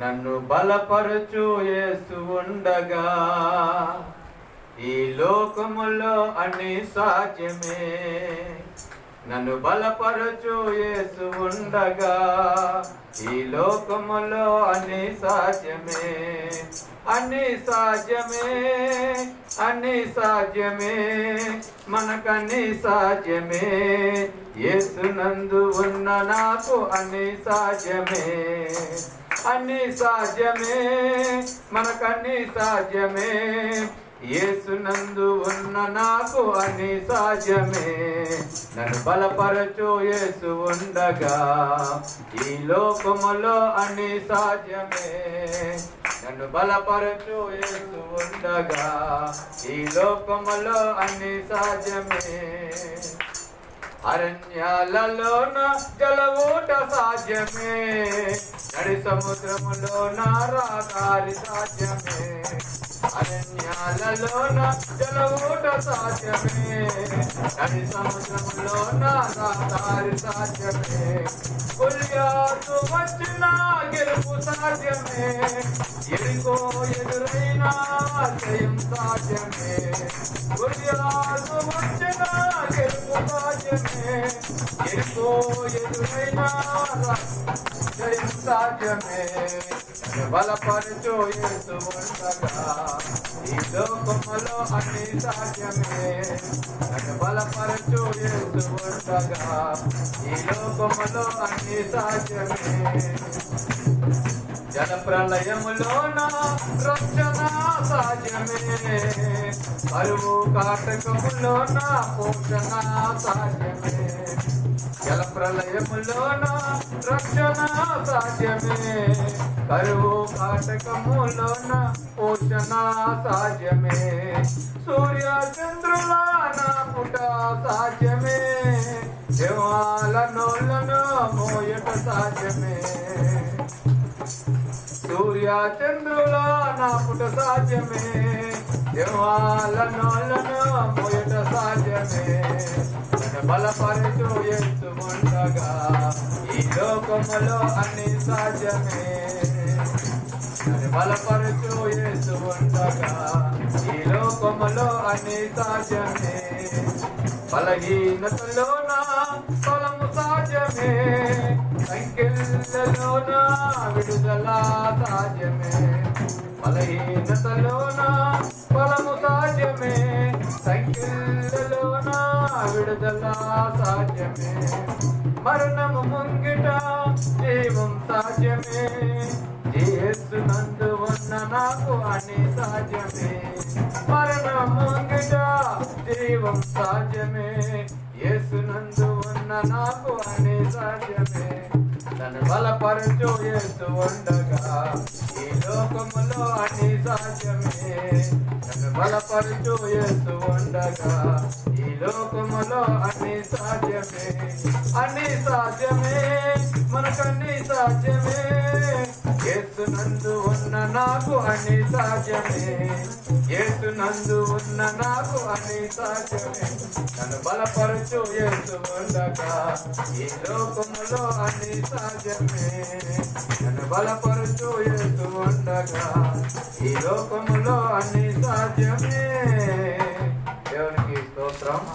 నన్ను బలపరచు యేసు ఉండగా. ఈ లోకములో అన్ని సాధ్యమే. నన్ను బలపరచు యేసు ఉండగా. ఈ లోకములో అన్ని సాధ్యమే. అన్ని సాధ్యమే. అన్ని సాధ్యమే. మనకన్ని సాధ్యమే. యేసునందు ఉన్న నాకు అన్ని సాధ్యమే. అన్ని సాధ్యమే మనకన్నీ సాధ్యమే. ఏసునందు ఉన్న నాకు అన్ని సాధ్యమే. నన్ను బలపరచు యేసు ఉండగా ఈ లోకములో అన్ని సాధ్యమే. నన్ను బలపరచు యేసు ఉండగా ఈ లోకములో అన్ని సాధ్యమే. అరణ్యాలలోన జలవూట సాధ్యమే. నడి సముద్రములోన రాకారి సాధ్యమే. అరణ్యాలలోన జలవూట సాధ్యమే. నడి సముద్రములోన రాకారి సాధ్యమే. పుల్యాసు వచ్చిన గెలుపు సాధ్యమే. ఎరుకో ఎదురైనా జయం సాధ్యమే కుల్యాసు వచ్చిన గెలుపు సాధ్యమే ఎరుకో ఎదురైనా జయం సాధ్యమే బలపరచు యేసు ఉండగా ఈ లోకములో అన్ని సాధ్యమే నన్ను బలపరచు ఉండగా ఈ లోకములో అన్ని సాధ్యమే జల ప్రళయములోన రక్షణ సాధ్యమే. కరువు నా పోషణ సాధ్యమే. జల ప్రళయములో నా రక్షణ సాధ్యమే. కరువు కాటకములో నా పోషణ సాధ్యమే. సూర్య చంద్రుల నా పుట సాధ్యమే. దేవాల నోళ్ళను మోయట సాధ్యమే. సూర్య చంద్రుల నా పుట సాధ్యమే. దేవాల పోయట సాధ్యమే. నన్ను బలపరచు ఎత్తు ఈ లోకములో అన్ని సాధ్యమే. బలపరచు యేసు ఉండగా ఈ లోకములో అన్ని సాధ్యమే. బలహీనతలోన? బలము సాధ్యమే. సంఖ్యలలోన? విడుదల సాధ్యమే. బలహీనతలోన బలము సాధ్యమే. సంఖ్యలలోన? విడుదల సాధ్యమే. మరణము ముంగిట జీవం సాధ్యమే. యేసునందు ఉన్న నాకు అని సాధ్యమే. మరణం ముంగిట జీవం సాధ్యమే. యేసు ఉన్న నాకు అని సాధ్యమే. నన్ను బలపరచు యేసు ఉండగా ఈ లోకములో అని సాధ్యమే. నన్ను బలపరచు యేసు ఉండగా ఈ లోకములో అని సాధ్యమే. అని సాధ్యమే మనకన్నీ సాధ్యమే. యేసునందు ఉన్న నాకు అన్ని సాధ్యమే. నందు ఉన్న నాకు అని సాధ్యమే. నన్ను బలపరచు ఏసు ఉండగా ఈ లోకములో అన్ని సాధ్యమే. నన్ను బలపరచు ఏసు ఉండగా ఈ లోకములో అన్ని సాధ్యమే. దేవునికి స్తోత్రం.